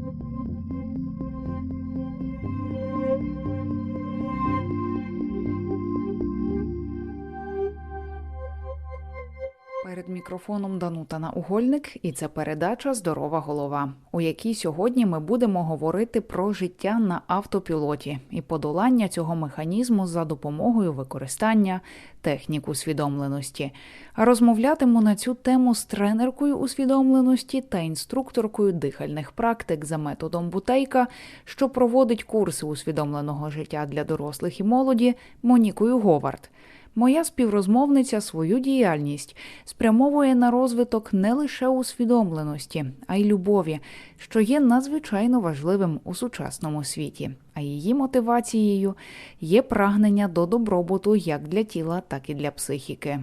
thank you мікрофоном Данута Наугольник, і це передача Здорова голова, у якій сьогодні ми будемо говорити про життя на автопілоті і подолання цього механізму за допомогою використання технік усвідомленості. Розмовлятиму на цю тему з тренеркою усвідомленості та інструкторкою дихальних практик за методом Бутейка, що проводить курси усвідомленого життя для дорослих і молоді Монікою Говард. Моя співрозмовниця свою діяльність спрямовує на розвиток не лише усвідомленості, а й любові, що є надзвичайно важливим у сучасному світі. А її мотивацією є прагнення до добробуту як для тіла, так і для психіки.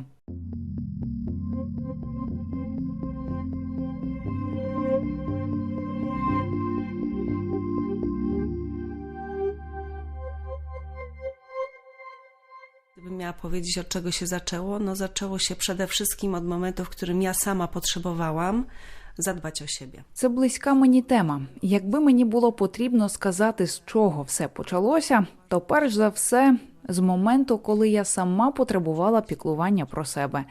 Gdybym miała powiedzieć, od czego się zaczęło, no zaczęło się przede wszystkim od momentu, w którym ja sama potrzebowałam zadbać o siebie. Це близька мені тема. Якби мені було потрібно сказати, з чого все почалося, то перш за все з моменту, коли я сама потребувала піклування про себе.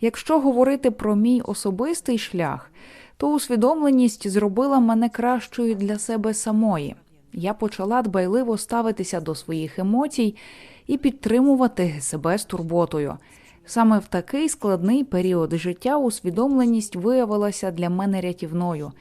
Якщо говорити про мій особистий шлях, то усвідомленість зробила мене кращою для себе самої. Я почала дбайливо ставитися до своїх емоцій і підтримувати себе з турботою. Саме в такий складний період життя усвідомленість виявилася для мене рятівною.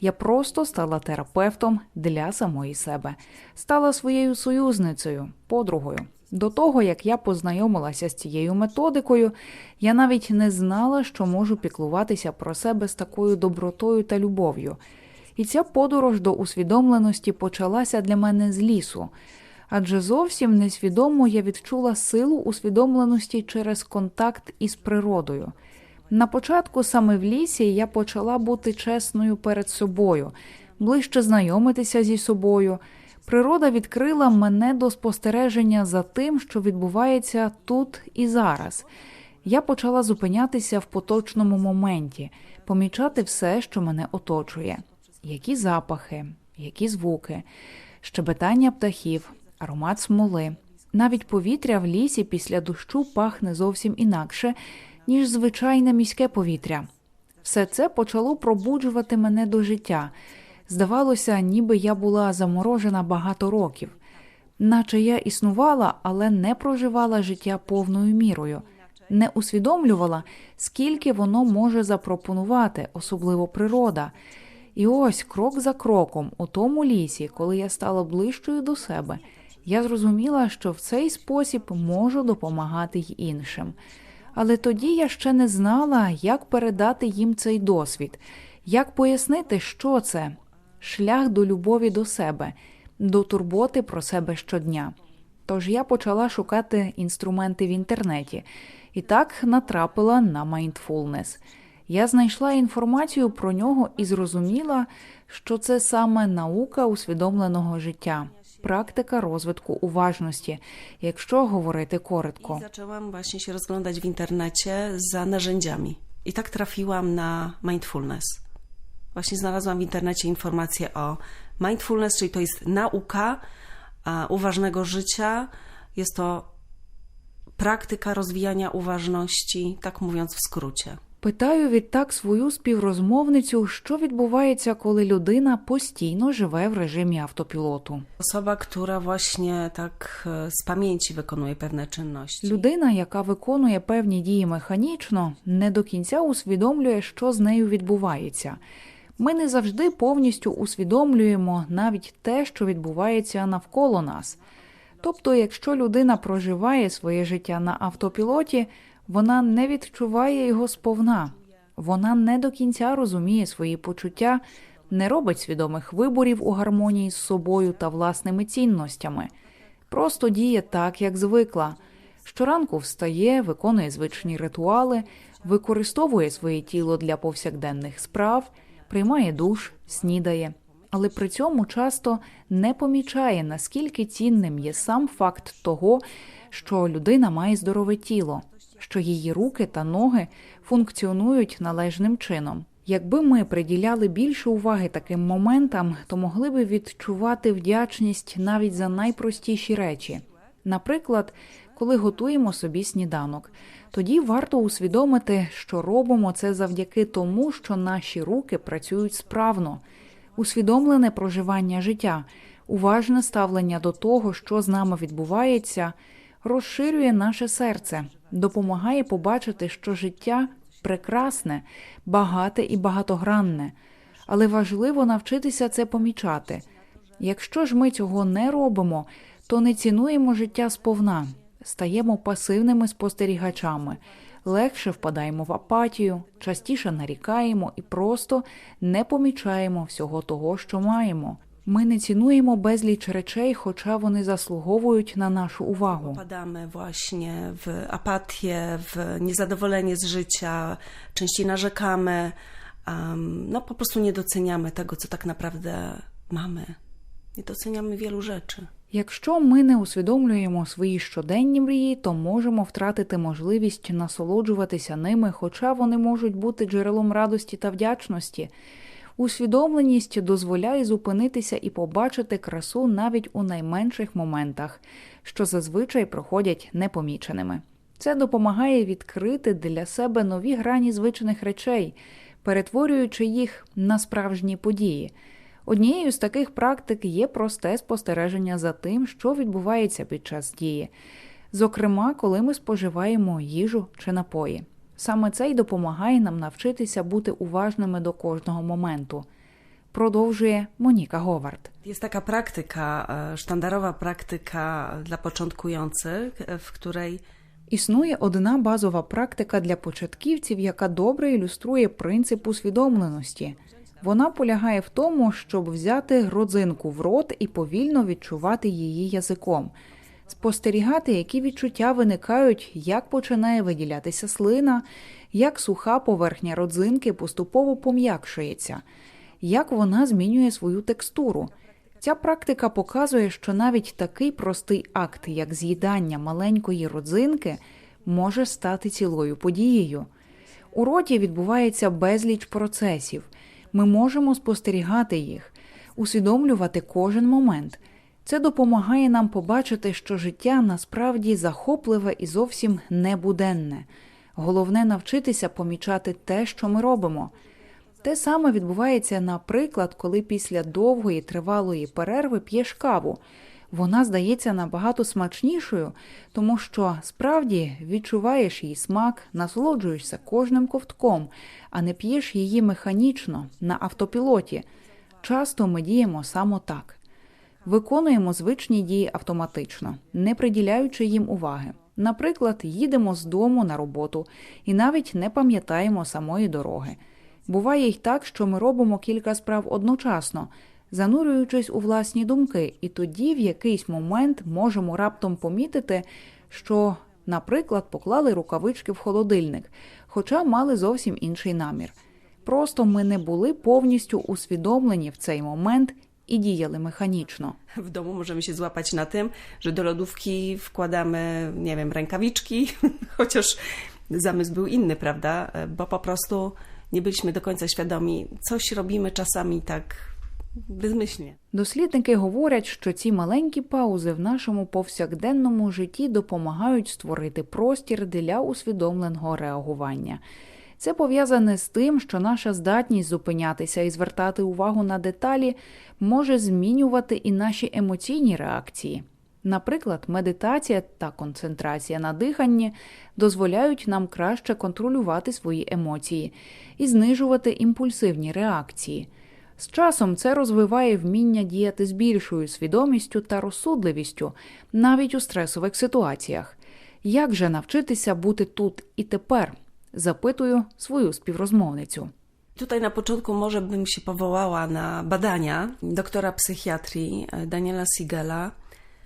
Я просто стала терапевтом для самої себе, стала своєю союзницею, подругою. До того, як я познайомилася з цією методикою, я навіть не знала, що можу піклуватися про себе з такою добротою та любов'ю. І ця подорож до усвідомленості почалася для мене з лісу. Адже зовсім несвідомо я відчула силу усвідомленості через контакт із природою. На початку саме в лісі я почала бути чесною перед собою, ближче знайомитися зі собою. Природа відкрила мене до спостереження за тим, що відбувається тут і зараз. Я почала зупинятися в поточному моменті, помічати все, що мене оточує: які запахи, які звуки, щебетання птахів, аромат смоли. Навіть повітря в лісі після дощу пахне зовсім інакше, ніж звичайне міське повітря. Все це почало пробуджувати мене до життя. Здавалося, ніби я була заморожена багато років, наче я існувала, але не проживала життя повною мірою, не усвідомлювала, скільки воно може запропонувати, особливо природа. І ось крок за кроком, у тому лісі, коли я стала ближчою до себе, я зрозуміла, що в цей спосіб можу допомагати й іншим. Але тоді я ще не знала, як передати їм цей досвід, як пояснити, що це шлях до любові до себе, до турботи про себе щодня. Тож я почала шукати інструменти в інтернеті і так натрапила на mindfulness. Я знайшла інформацію про нього і зрозуміла, що це саме наука усвідомленого життя, практика розвитку уважності, якщо говорити коротко. I zaczęłam właśnie się rozglądać w internecie za narzędziami. I tak trafiłam na mindfulness. Właśnie znalazłam w internecie informacje o mindfulness, czyli to jest nauka a, uważnego życia. Jest to praktyka rozwijania uważności, tak mówiąc w skrócie. Питаю відтак свою співрозмовницю, що відбувається, коли людина постійно живе в режимі автопілоту. Osoba, która właśnie tak e, z pamięci wykonuje pewne czynności. Людина, яка виконує певні дії механічно, не до кінця усвідомлює, що з нею відбувається. Ми не завжди повністю усвідомлюємо навіть те, що відбувається навколо нас. Тобто, якщо людина проживає своє життя на автопілоті, вона не відчуває його сповна, вона не до кінця розуміє свої почуття, не робить свідомих виборів у гармонії з собою та власними цінностями, просто діє так, як звикла. Щоранку встає, виконує звичні ритуали, використовує своє тіло для повсякденних справ, приймає душ, снідає, але при цьому часто не помічає, наскільки цінним є сам факт того, що людина має здорове тіло, що її руки та ноги функціонують належним чином. Якби ми приділяли більше уваги таким моментам, то могли би відчувати вдячність навіть за найпростіші речі. Наприклад, коли готуємо собі сніданок, тоді варто усвідомити, що робимо це завдяки тому, що наші руки працюють справно, усвідомлене проживання життя, уважне ставлення до того, що з нами відбувається, розширює наше серце, допомагає побачити, що життя прекрасне, багате і багатогранне, але важливо навчитися це помічати. Якщо ж ми цього не робимо, то не цінуємо життя сповна, стаємо пасивними спостерігачами, легше впадаємо в апатію, частіше нарікаємо і просто не помічаємо всього того, що маємо. Ми не цінуємо безліч речей, хоча вони заслуговують на нашу увагу. Padamy właśnie w apatię, w niezadowolenie z życia, częściej narzekamy, um, no po prostu nie doceniamy tego, co tak naprawdę mamy. Nie doceniamy wielu rzeczy. Якщо ми не усвідомлюємо свої щоденні мрії, то можемо втратити можливість насолоджуватися ними, хоча вони можуть бути джерелом радості та вдячності. Усвідомленість дозволяє зупинитися і побачити красу навіть у найменших моментах, що зазвичай проходять непоміченими. Це допомагає відкрити для себе нові грані звичних речей, перетворюючи їх на справжні події. Однією з таких практик є просте спостереження за тим, що відбувається під час дії, зокрема, коли ми споживаємо їжу чи напої. Саме це й допомагає нам навчитися бути уважними до кожного моменту. Продовжує Моніка Говард. Jest taka praktyka, e, sztandarowa praktyka dla początkujących, e, w której Існує одна базова практика для початківців, яка добре ілюструє принцип усвідомленості. Вона полягає в тому, щоб взяти родзинку в рот і повільно відчувати її язиком, спостерігати, які відчуття виникають, як починає виділятися слина, як суха поверхня родзинки поступово пом'якшується, як вона змінює свою текстуру. Ця практика показує, що навіть такий простий акт, як з'їдання маленької родзинки, може стати цілою подією. У роті відбувається безліч процесів. Ми можемо спостерігати їх, усвідомлювати кожен момент. Це допомагає нам побачити, що життя насправді захопливе і зовсім небуденне. Головне навчитися помічати те, що ми робимо. Те саме відбувається, наприклад, коли після довгої тривалої перерви п'єш каву. Вона здається набагато смачнішою, тому що справді відчуваєш її смак, насолоджуєшся кожним ковтком, а не п'єш її механічно на автопілоті. Часто ми діємо саме так. Виконуємо звичні дії автоматично, не приділяючи їм уваги. Наприклад, їдемо з дому на роботу і навіть не пам'ятаємо самої дороги. Буває й так, що ми робимо кілька справ одночасно, занурюючись у власні думки, і тоді в якийсь момент можемо раптом помітити, що, наприклад, поклали рукавички в холодильник, хоча мали зовсім інший намір. Просто ми не були повністю усвідомлені в цей момент і діяли w domu możemy się złapać na tym, że do lodówki wkładamy, nie wiem, rękawiczki, chociaż zamysł był inny, prawda? Bo po prostu nie byliśmy do końca świadomi, coś robimy czasami tak bezmyślnie. Дослідники говорять, що ці маленькі паузи в нашому повсякденному житті допомагають створити простір для усвідомленого реагування. Це пов'язане з тим, що наша здатність зупинятися і звертати увагу на деталі може змінювати і наші емоційні реакції. Наприклад, медитація та концентрація на диханні дозволяють нам краще контролювати свої емоції і знижувати імпульсивні реакції. З часом це розвиває вміння діяти з більшою свідомістю та розсудливістю навіть у стресових ситуаціях. Як же навчитися бути тут і тепер? Запитую свою співрозмовницю. Tutaj na początku może bym się powołała na badania doktora psychiatrii e, Daniela Sigela.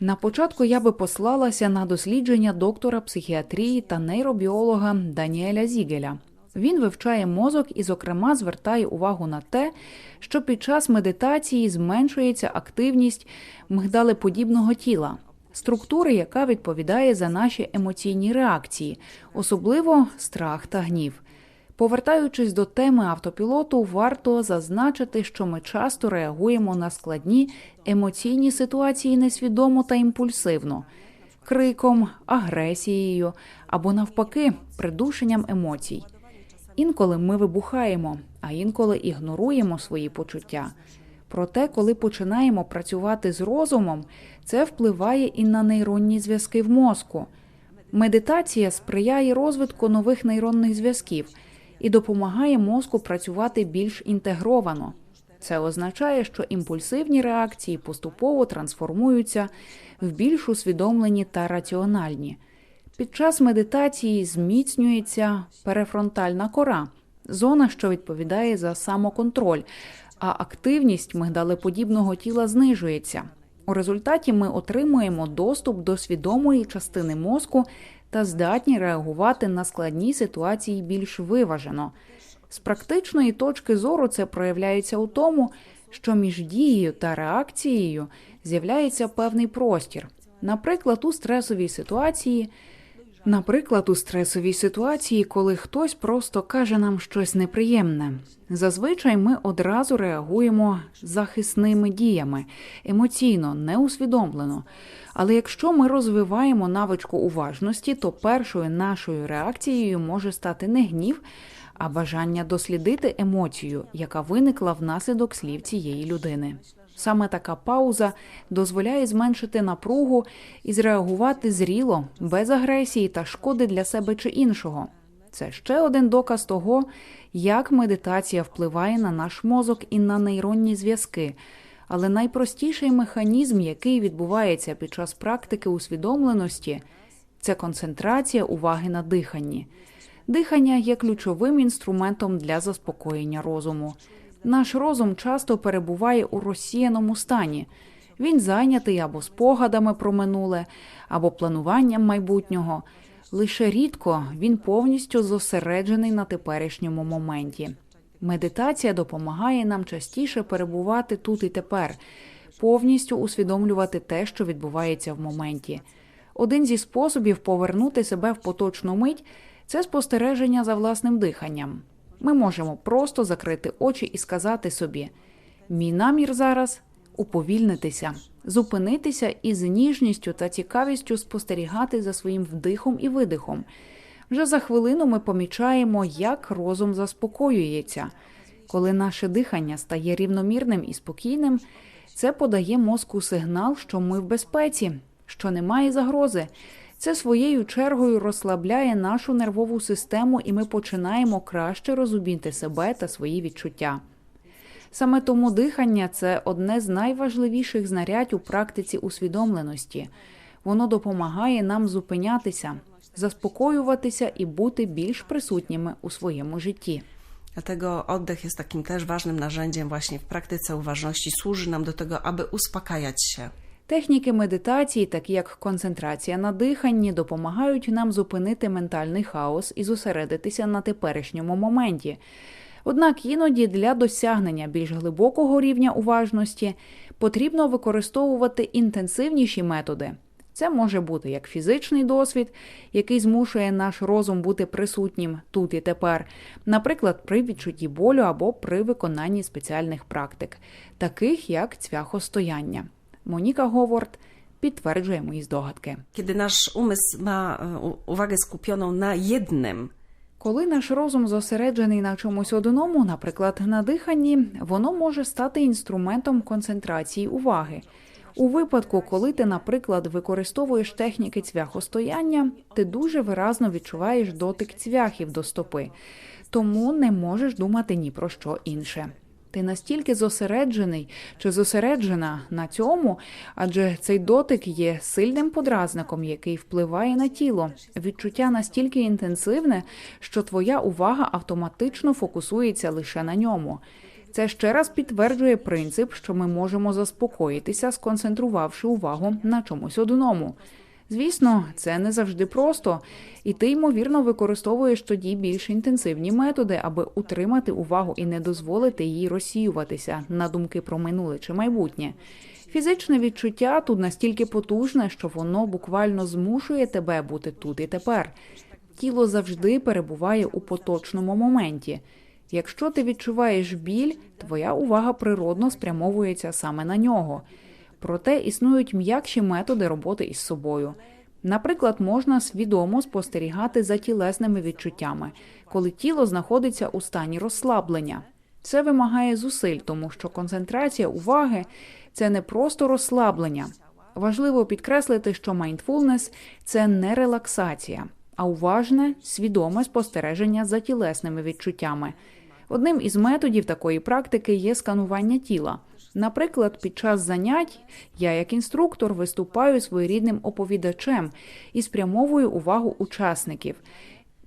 На початку я би послалася на дослідження доктора психіатрії та нейробіолога Даніеля Зігеля. Він вивчає мозок і, зокрема, звертає увагу на те, що під час медитації зменшується активність мигдалеподібного тіла, структури, яка відповідає за наші емоційні реакції, особливо страх та гнів. Повертаючись до теми автопілоту, варто зазначити, що ми часто реагуємо на складні емоційні ситуації несвідомо та імпульсивно, криком, агресією або навпаки придушенням емоцій. Інколи ми вибухаємо, а інколи ігноруємо свої почуття. Проте, коли починаємо працювати з розумом, це впливає і на нейронні зв'язки в мозку. Медитація сприяє розвитку нових нейронних зв'язків і допомагає мозку працювати більш інтегровано. Це означає, що імпульсивні реакції поступово трансформуються в більш усвідомлені та раціональні. Під час медитації зміцнюється перефронтальна кора, зона, що відповідає за самоконтроль, а активність мигдалеподібного тіла знижується. У результаті ми отримуємо доступ до свідомої частини мозку та здатні реагувати на складні ситуації більш виважено. З практичної точки зору це проявляється у тому, що між дією та реакцією з'являється певний простір. Наприклад, у стресовій ситуації, наприклад, у стресовій ситуації, коли хтось просто каже нам щось неприємне. Зазвичай ми одразу реагуємо захисними діями, емоційно, неусвідомлено. Але якщо ми розвиваємо навичку уважності, то першою нашою реакцією може стати не гнів, а бажання дослідити емоцію, яка виникла внаслідок слів цієї людини. Саме така пауза дозволяє зменшити напругу і зреагувати зріло, без агресії та шкоди для себе чи іншого. Це ще один доказ того, як медитація впливає на наш мозок і на нейронні зв'язки. Але найпростіший механізм, який відбувається під час практики усвідомленості, це концентрація уваги на диханні. Дихання є ключовим інструментом для заспокоєння розуму. Наш розум часто перебуває у розсіяному стані. Він зайнятий або спогадами про минуле, або плануванням майбутнього. Лише рідко він повністю зосереджений на теперішньому моменті. Медитація допомагає нам частіше перебувати тут і тепер, повністю усвідомлювати те, що відбувається в моменті. Один зі способів повернути себе в поточну мить це спостереження за власним диханням. Ми можемо просто закрити очі і сказати собі: мій намір зараз уповільнитися, зупинитися і з ніжністю та цікавістю спостерігати за своїм вдихом і видихом. Вже за хвилину ми помічаємо, як розум заспокоюється. Коли наше дихання стає рівномірним і спокійним, це подає мозку сигнал, що ми в безпеці, що немає загрози. Це своєю чергою розслабляє нашу нервову систему, і ми починаємо краще розуміти себе та свої відчуття. Саме тому дихання це одне з найважливіших знарядь у практиці усвідомленості. Воно допомагає нам зупинятися, заспокоюватися і бути більш присутніми у своєму житті. Dlatego oddech jest takim też ważnym narzędziem właśnie w praktyce uważności. Służy nam do tego, aby uspokajać się. Техніки медитації, такі як концентрація на диханні, допомагають нам зупинити ментальний хаос і зосередитися на теперішньому моменті. Однак іноді для досягнення більш глибокого рівня уважності потрібно використовувати інтенсивніші методи. Це може бути як фізичний досвід, який змушує наш розум бути присутнім тут і тепер, наприклад, при відчутті болю або при виконанні спеціальних практик, таких як цвяхостояння. Моніка Говард підтверджує мої здогадки. Kiedy nasz umysł ma e, uwagę skupioną na jednym, Коли наш розум зосереджений на чомусь одному, наприклад, на диханні, воно може стати інструментом концентрації уваги. У випадку, коли ти, наприклад, використовуєш техніки цвяхостояння, ти дуже виразно відчуваєш дотик цвяхів до стопи, тому не можеш думати ні про що інше. Ти настільки зосереджений чи зосереджена на цьому, адже цей дотик є сильним подразником, який впливає на тіло. Відчуття настільки інтенсивне, що твоя увага автоматично фокусується лише на ньому. Це ще раз підтверджує принцип, що ми можемо заспокоїтися, сконцентрувавши увагу на чомусь одному. Звісно, це не завжди просто, і ти, ймовірно, використовуєш тоді більш інтенсивні методи, аби утримати увагу і не дозволити їй розсіюватися на думки про минуле чи майбутнє. Фізичне відчуття тут настільки потужне, що воно буквально змушує тебе бути тут і тепер. тіло завжди перебуває у поточному моменті. Якщо ти відчуваєш біль, твоя увага природно спрямовується саме на нього. Проте існують м'якші методи роботи із собою. Наприклад, можна свідомо спостерігати за тілесними відчуттями, коли тіло знаходиться у стані розслаблення. Це вимагає зусиль, тому що концентрація уваги це не просто розслаблення. Важливо підкреслити, що майндфулнес це не релаксація, а уважне, свідоме спостереження за тілесними відчуттями. Одним із методів такої практики є сканування тіла. Наприклад, під час занять я, як інструктор, виступаю своєрідним оповідачем і спрямовую увагу учасників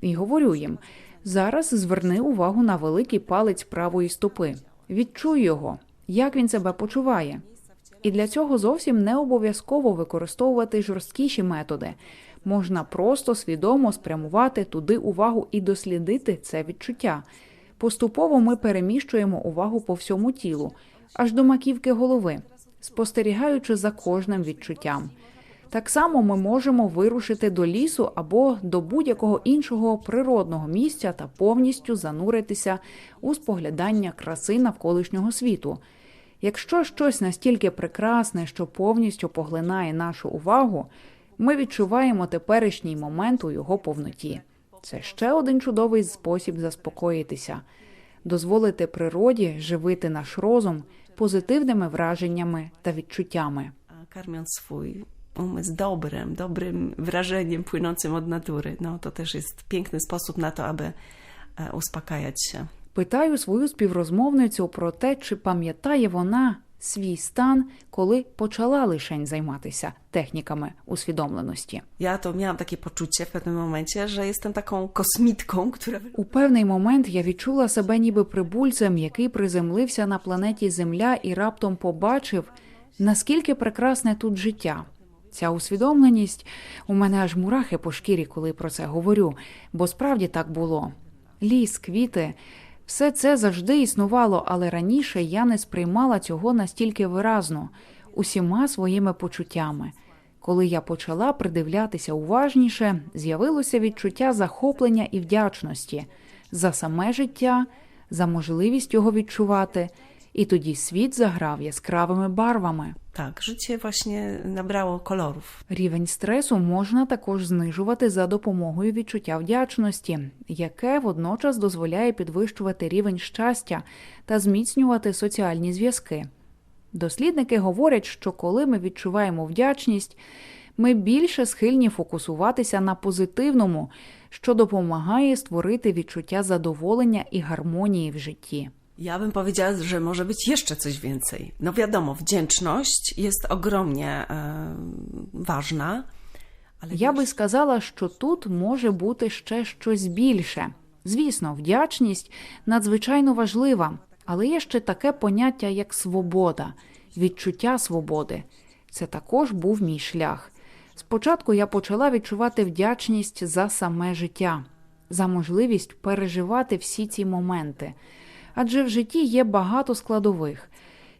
і говорю їм: зараз зверни увагу на великий палець правої стопи. Відчуй його, як він себе почуває. І для цього зовсім не обов'язково використовувати жорсткіші методи. Можна просто свідомо спрямувати туди увагу і дослідити це відчуття. Поступово ми переміщуємо увагу по всьому тілу, аж до маківки голови, спостерігаючи за кожним відчуттям. Так само ми можемо вирушити до лісу або до будь-якого іншого природного місця та повністю зануритися у споглядання краси навколишнього світу. Якщо щось настільки прекрасне, що повністю поглинає нашу увагу, ми відчуваємо теперішній момент у його повноті. Це ще один чудовий спосіб заспокоїтися, дозволити природі живити наш розум позитивними враженнями та відчуттями. Karmiąc swój umysł dobrym, dobrym wrażeniem płynącym od natury. No to też jest piękny sposób na to, aby e, uspokajać się. Питаю свою співрозмовницю про те, чи пам'ятає вона свій стан, коли почала лишень займатися техніками усвідомленості. Ja to miałam takie poczucie w pewnym momencie, że jestem taką kosmitką, która У певний момент я відчула себе ніби прибульцем, який приземлився на планеті Земля і раптом побачив, наскільки прекрасне тут життя. Ця усвідомленість у мене аж мурахи по шкірі, коли про це говорю, бо справді так було. Ліс, квіти, все це завжди існувало, але раніше я не сприймала цього настільки виразно, усіма своїми почуттями. Коли я почала придивлятися уважніше, з'явилося відчуття захоплення і вдячності за саме життя, за можливість його відчувати, і тоді світ заграв яскравими барвами. tak, życie właśnie nabrało kolorów. Рівень стресу можна також знижувати за допомогою відчуття вдячності, яке водночас дозволяє підвищувати рівень щастя та зміцнювати соціальні зв'язки. Дослідники говорять, що коли ми відчуваємо вдячність, ми більше схильні фокусуватися на позитивному, що допомагає створити відчуття задоволення і гармонії в житті. Ja bym powiedziała, że może być jeszcze coś więcej. No wiadomo, wdzięczność jest ogromnie e, ważna, ale Я би сказала, що тут може бути ще щось більше. Звісно, вдячність надзвичайно важлива, але є ще таке поняття, як свобода, відчуття свободи. Це також був мій шлях. Спочатку я почала відчувати вдячність за саме життя, за можливість переживати всі ці моменти. Адже в житті є багато складових: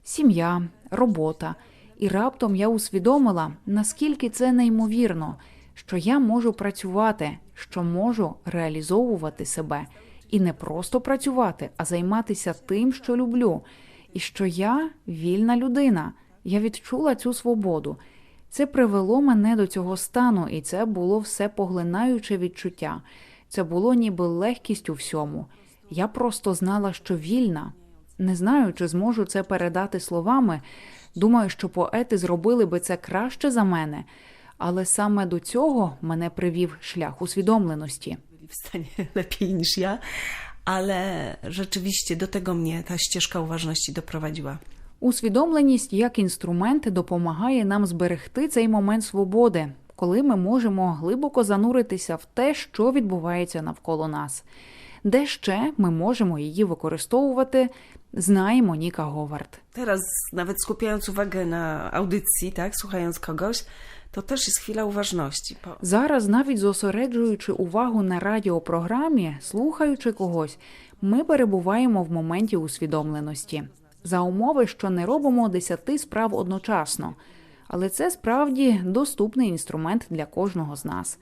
сім'я, робота. І раптом я усвідомила, наскільки це неймовірно, що я можу працювати, що можу реалізовувати себе і не просто працювати, а займатися тим, що люблю, і що я вільна людина. Я відчула цю свободу. Це привело мене до цього стану, і це було все поглинаюче відчуття. Це було ніби легкість у всьому. Я просто знала, що вільна. Не знаю, чи зможу це передати словами. Думаю, що поети зробили би це краще за мене, але саме до цього мене привів шлях усвідомленості. w stanie lepiej niż ja, ale rzeczywiście do tego mnie ta ścieżka uważności doprowadziła. Усвідомленість як інструмент допомагає нам зберегти цей момент свободи, коли ми можемо глибоко зануритися в те, що відбувається навколо нас. Де ще ми можемо її використовувати, знає Моніка Говард. Teraz, nawet skupiając uwagę na audycji, tak, słuchając kogoś, to też jest chwila uważności. Зараз, навіть зосереджуючи увагу на радіопрограмі, слухаючи когось, ми перебуваємо в моменті усвідомленості за умови, що не робимо десяти справ одночасно. Але це справді доступний інструмент для кожного з нас.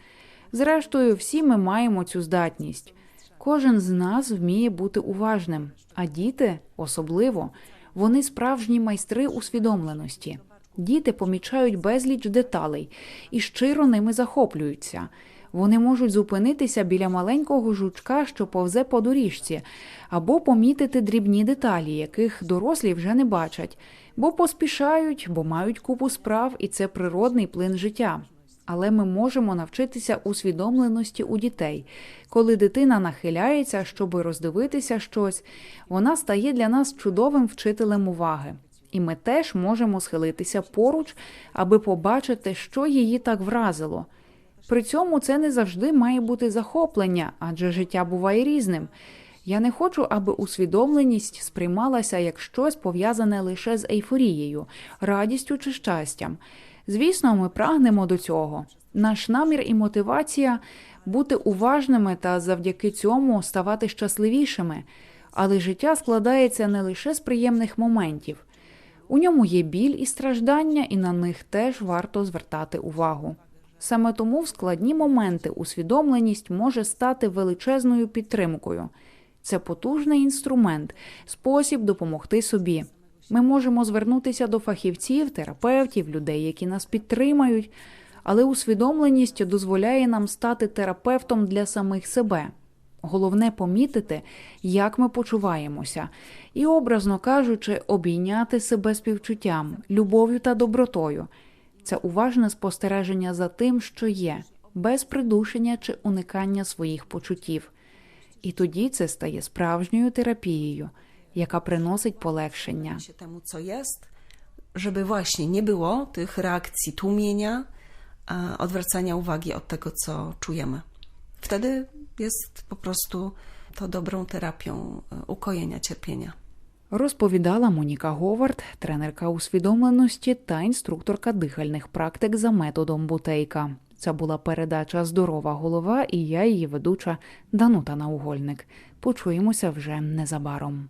Зрештою, всі ми маємо цю здатність. Кожен з нас вміє бути уважним, а діти особливо вони справжні майстри усвідомленості. Діти помічають безліч деталей і щиро ними захоплюються. Вони можуть зупинитися біля маленького жучка, що повзе по доріжці, або помітити дрібні деталі, яких дорослі вже не бачать, бо поспішають, бо мають купу справ, і це природний плин життя. Але ми можемо навчитися усвідомленості у дітей. Коли дитина нахиляється, щоб роздивитися щось, вона стає для нас чудовим вчителем уваги. І ми теж можемо схилитися поруч, аби побачити, що її так вразило. При цьому це не завжди має бути захоплення, адже життя буває різним. Я не хочу, аби усвідомленість сприймалася як щось пов'язане лише з ейфорією, радістю чи щастям. Звісно, ми прагнемо до цього. Наш намір і мотивація бути уважними та завдяки цьому ставати щасливішими. Але життя складається не лише з приємних моментів. У ньому є біль і страждання, і на них теж варто звертати увагу. Саме тому в складні моменти усвідомленість може стати величезною підтримкою. Це потужний інструмент, спосіб допомогти собі. Ми можемо звернутися до фахівців, терапевтів, людей, які нас підтримають, але усвідомленість дозволяє нам стати терапевтом для самих себе. Головне помітити, як ми почуваємося, і, образно кажучи, обійняти себе співчуттям, любов'ю та добротою. Це уважне спостереження за тим, що є, без придушення чи уникання своїх почуттів. І тоді це стає справжньою терапією, яка приносить полегшення. temu, co jest, żeby właśnie nie było tych reakcji tłumienia, odwracania uwagi od tego, co czujemy. Wtedy jest po prostu to dobrą terapią e, ukojenia cierpienia. Розповідала Моніка Говард, тренерка усвідомленості та інструкторка дихальних практик за методом Бутейка. Це була передача Здорова голова і я, її ведуча Данута Наугольник. Почуємося вже незабаром.